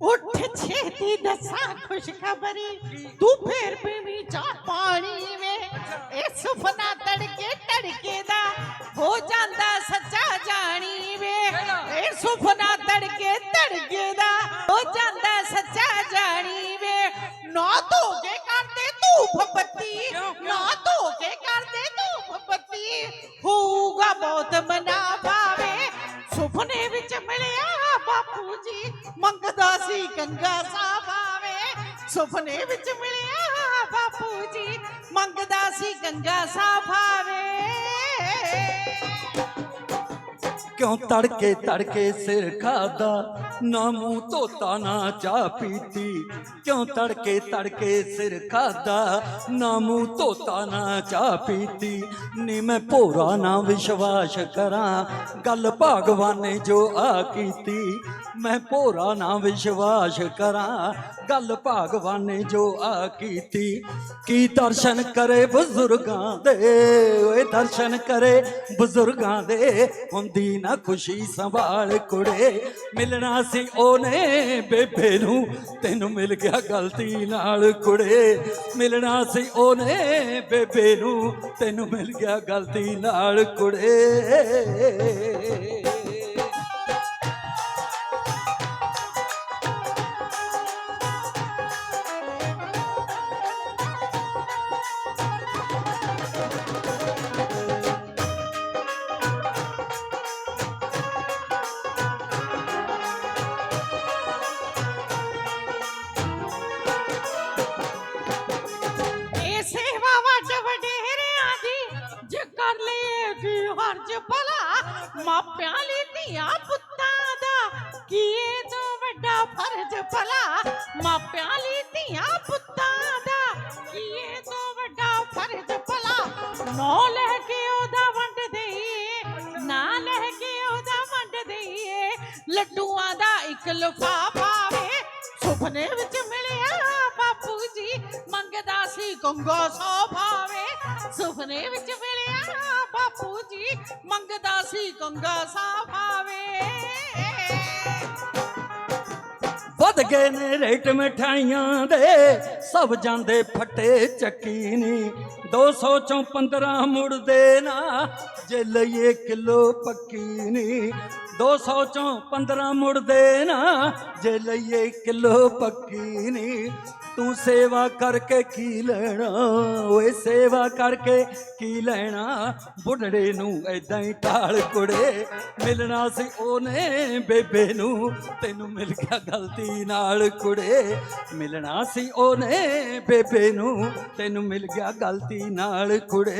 ਉੱਠ ਛੇਤੀ ਦੱਸਾਂ ਖੁਸ਼ਖਬਰੀ। ਤੂੰ ਫੇਰ ਪੀਵੀ ਚਾਹ ਪਾਣੀ ਵੇ। ਇਹ ਸੁਪਨਾ ਤੜਕੇ ਤੜਕੇ ਦਾ ਹੋ ਜਾਂਦਾ ਸੱਚਾ ਜਾਣੀ ਵੇ। ਇਹ ਸੁਪਨਾ ਤੜਕੇ ਤੜਕੇ ਦਾ ਹੋ ਜਾਂਦਾ ਸੱਚਾ ਜਾਣੀ ਵੇ। ਨਾ ਧੋ ਕੇ ਕਰਦੇ ਧੂਫ ਬੱਤੀ। ਨਾ ਧੋ ਕਰਦੇ ਧੂਫ ਬੱਤੀ। ਹੋਊਗਾ ਬਹੁਤ ਮਨਾ ਪਾਵੇ ਸੁਪਨੇ ਵਿੱਚ ਬਾਪੂ ਜੀ ਮੰਗਦਾ ਸੀ ਗੰਗਾ ਸਾਹਿਬ ਸੁਪਨੇ ਵਿੱਚ ਮਿਲਿਆ ਬਾਪੂ ਜੀ ਮੰਗਦਾ ਸੀ ਗੰਗਾ ਸਾਹਿਬ ਕਿਉਂ ਤੜਕੇ ਤੜਕੇ ਸਿਰ ਖਾਦਾ, ਨਾ ਮੂੰਹ ਧੋਤਾ ਨਾ ਚਾਹ ਪੀਤੀ। ਕਿਉਂ ਤੜਕੇ ਤੜਕੇ ਸਿਰ ਖਾਦਾ ਨਾ ਮੂੰਹ ਧੋਤਾ ਨਾ ਚਾਹ ਪੀਤੀ। ਨੀ ਮੈਂ ਭੋਰਾ, ਨਾ ਵਿਸ਼ਵਾਸ ਕਰਾਂ, ਗੱਲ ਭਗਵਾਨ ਨੇ ਜੋ ਆ ਕੀਤੀ। ਮੈਂ ਭੋਰਾ, ਨਾ ਵਿਸ਼ਵਾਸ ਕਰਾਂ, ਗੱਲ ਭਗਵਾਨ ਨੇ ਜੋ ਆ ਕੀਤੀ। ਕੀ ਦਰਸ਼ਨ ਕਰੇ ਬਜ਼ੁਰਗਾਂ ਦੇ? ਓਏ ਦਰਸ਼ਨ ਕਰੇ ਬਜ਼ੁਰਗਾਂ ਦੇ, ਹੁੰਦੀ ਨਾ ਖੁਸ਼ੀ ਸੰਭਾਲ ਕੁੜੇ। ਮਿਲਣਾ ਸੀ ਉਹਨੇ ਬੇਬੇ ਨੂੰ, ਤੈਨੂੰ ਮਿਲ ਗਿਆ ਗਲਤੀ ਨਾਲ ਕੁੜੇ ਮਿਲਣਾ ਸੀ ਉਹਨੇ ਬੇਬੇ ਨੂੰ ਤੈਨੂੰ ਮਿਲ ਗਿਆ ਗਲਤੀ ਨਾਲ ਕੁੜੇ। ਭਲਾ, ਮਾਪਿਆਂ ਲਈ ਧੀਆਂ ਪੁੱਤਾਂ ਦਾ ਕੀ ਇਹ ਤੋਂ ਵੱਡਾ ਫਰਜ਼ ਭਲਾ? ਮਾਪਿਆਂ ਲਈ ਧੀਆਂ ਪੁੱਤਾਂ ਦਾ ਕੀ ਇਹ ਤੋਂ ਵੱਡਾ ਫਰਜ਼ ਭਲਾ? ਨੌ ਲੈ ਕੇ ਉਹਦਾ ਵੰਡ ਦੇਈਏ, ਨਾ ਲੈ ਕੇ ਉਹਦਾ ਵੰਡ ਦੇਈਏ, ਲੱਡੂਆਂ ਦਾ ਇੱਕ ਲਫਾਫਾ ਵੇ। ਸੁਪਨੇ ਵਿੱਚ ਮਿਲਿਆ ਬਾਪੂ ਜੀ, ਮੰਗਦਾ ਸੀ ਗੰਗਾ ਸਾਫਾਵੇ ਸੁਪਨੇ ਵਿੱਚ ਮਿਲਿਆ ਬਾਪੂ ਜੀ ਮੰਗਦਾ ਸੀ ਗੰਗਾ ਸਾਫਾਵੇ ਵੱਧ ਗਏ ਨੇ ਰੇਟ ਮਠਾਈਆਂ ਦੇ ਸਭ ਜਾਂਦੇ ਫਟੇ ਚੱਕੀ ਨੀ 200 ਚੋਂ 15 ਮੁੜਦੇ ਨਾ, ਜੇ ਲਈਏ ਕਿਲੋ ਪੱਕੀ ਨੀ 200 ਚੋਂ 15 ਮੁੜਦੇ ਨਾ, ਜੇ ਲਈਏ ਕਿਲੋ ਪੱਕੀ ਨੀ ਤੂੰ ਸੇਵਾ ਕਰਕੇ ਕੀ ਲੈਣਾ? ਓਏ ਸੇਵਾ ਕਰਕੇ ਕੀ ਲੈਣਾ? ਬੁੱਢੜੇ ਨੂੰ ਐਦਾਂ ਹੀ ਢਾਲ ਕੁੜੇ। ਮਿਲਣਾ ਸੀ ਉਹਨੇ ਬੇਬੇ ਨੂੰ, ਤੈਨੂੰ ਮਿਲ ਗਿਆ ਗਲਤੀ ਨਾਲ ਕੁੜੇ। ਮਿਲਣਾ ਸੀ ਉਹਨੇ ਬੇਬੇ ਨੂੰ ਤੈਨੂੰ ਮਿਲ ਗਿਆ ਗਲਤੀ ਨਾਲ ਕੁੜੇ।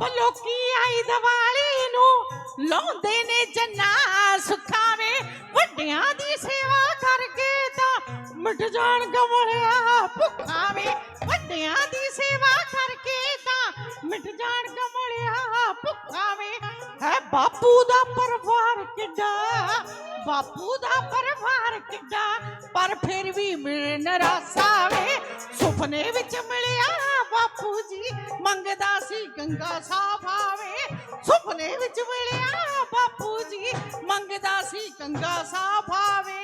ਸਭ ਲੋਕੀ ਆਈ ਦੀਵਾਲੀ ਨੂੰ ਲਾਉਂਦੇ ਨੇ ਜੰਨਾ ਸੁਖਾਵੇ ਵੱਡਿਆਂ ਦੀ ਸੇਵਾ ਕਰਕੇ ਤਾਂ ਮਿਟ ਜਾਣ ਗਮੜਿਆ ਭੁੱਖਾਵੇ ਵੱਡਿਆਂ ਦੀ ਸੇਵਾ ਕਰਕੇ ਤਾਂ ਮਿਟ ਜਾਣ ਗਮੜਿਆ ਭੁੱਖਾਵੇ ਹੈ ਬਾਪੂ ਦਾ ਪਰਿਵਾਰ ਕਿੱਡਾ, ਬਾਪੂ ਦਾ ਪਰਿਵਾਰ ਕਿੱਡਾ, ਪਰ ਫਿਰ ਵੀ ਮਿਲ ਨਰਾਸਾਵੇ ਸੁਪਨੇ ਵਿੱਚ ਮਿਲਿਆ ਬਾਪੂ ਜੀ ਮੰਗਦਾ ਸੀ, ਗੰਗਾ ਸਾਫ਼ ਆਵੇ। ਸੁਪਨੇ ਵਿੱਚ ਮਿਲਿਆ ਬਾਪੂ ਜੀ, ਮੰਗਦਾ ਸੀ, ਗੰਗਾ ਸਾਫ਼ ਆਵੇ।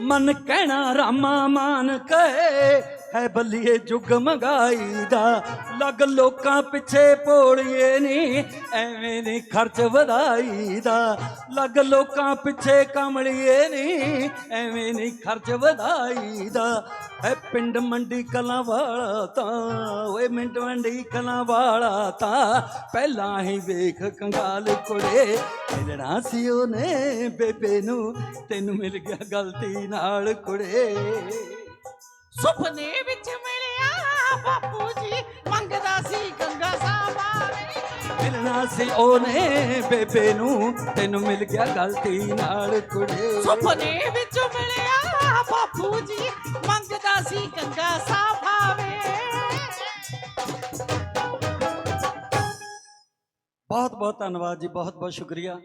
ਮਨ ਕਹਿਣਾ ਰਾਮਾ ਮਾਨ ਕਹੇ ਹੈ ਬੱਲੀਏ ਜੁਗ ਮੰਗਾਈ ਦਾ ਲੱਗ ਲੋਕਾਂ ਪਿੱਛੇ ਪੋੜੀਏ ਨੀ ਐਵੇਂ ਨਹੀਂ ਖਰਚ ਵਧਾਈ ਦਾ ਲੱਗ ਲੋਕਾਂ ਪਿੱਛੇ ਕਮਲੀਏ ਨਹੀਂ ਐਵੇਂ ਨਹੀਂ ਖਰਚ ਵਧਾਈ ਦਾ ਹੈ ਪਿੰਡ ਮੰਡੀ ਕਲਾਂ ਵਾਲਾ ਤਾਂ, ਓਏ ਮਿੰਟ ਮੰਡੀ ਕਲਾਂ ਵਾਲਾ ਤਾਂ, ਪਹਿਲਾਂ ਹੀ ਵੇਖ ਕੰਗਾਲ ਕੁੜੇ, ਮਿਲਣਾ ਸੀ ਉਹਨੇ ਬੇਬੇ ਨੂੰ, ਤੈਨੂੰ ਮਿਲ ਗਿਆ ਗਲਤੀ ਨਾਲ ਕੁੜੇ। ਸੁਪਨੇ ਵਿੱਚ ਮਿਲਿਆ ਬਾਪੂ ਜੀ, ਮੰਗਦਾ ਸੀ ਗੰਗਾ ਸਾਫ਼ ਮਿਲਣਾ ਸੀ ਉਹਨੇ ਬੇਬੇ ਨੂੰ। ਤੈਨੂੰ ਮਿਲ ਗਿਆ ਗਲਤੀ ਨਾਲ ਕੁੜੇ ਸੁਪਨੇ ਵਿੱਚ ਮਿਲਿਆ ਬਾਪੂ ਜੀ ਮੰਗਦਾ ਸੀ ਗੰਗਾ ਸਾਫਾਵੇ ਬਹੁਤ ਬਹੁਤ ਧੰਨਵਾਦ ਜੀ ਬਹੁਤ ਬਹੁਤ ਸ਼ੁਕਰੀਆ।